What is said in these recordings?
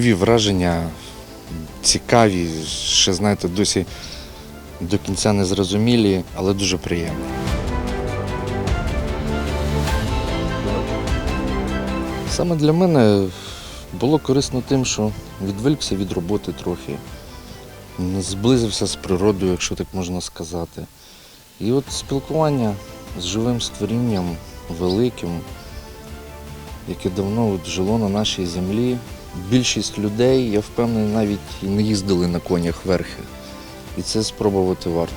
враження цікаві, ще знаєте, досі до кінця не зрозумілі, але дуже приємні. Саме для мене було корисно тим, що відволікся від роботи трохи, зблизився з природою, якщо так можна сказати. І от спілкування з живим створінням, великим, яке давно от жило на нашій землі. Більшість людей, я впевнений, навіть не їздили на конях верхи. І це спробувати варто.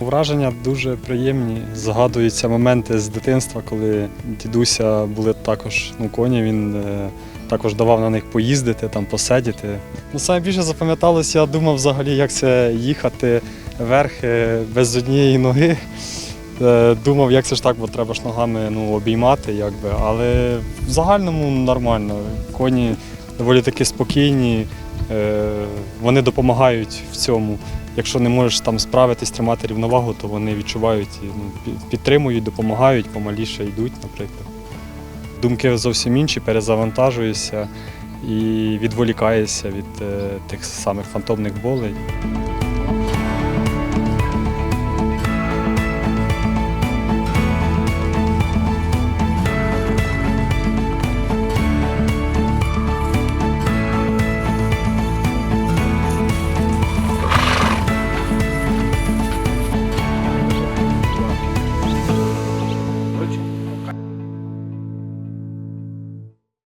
Враження дуже приємні. Згадуються моменти з дитинства, коли дідуся були також ну, коні, він е, також давав на них поїздити, там посидіти. Ну, саме більше запам'яталось, я думав взагалі, як це їхати верхи без однієї ноги. Е, Думав, як це ж так, бо треба ж ногами ну, обіймати, якби. але в загальному нормально. Коні доволі таки спокійні, е, вони допомагають в цьому. Якщо не можеш там справитись, тримати рівновагу, то вони відчувають ну, підтримують, допомагають, помаліше йдуть, наприклад. Думки зовсім інші, перезавантажуєшся і відволікаєшся від е, тих самих фантомних болей.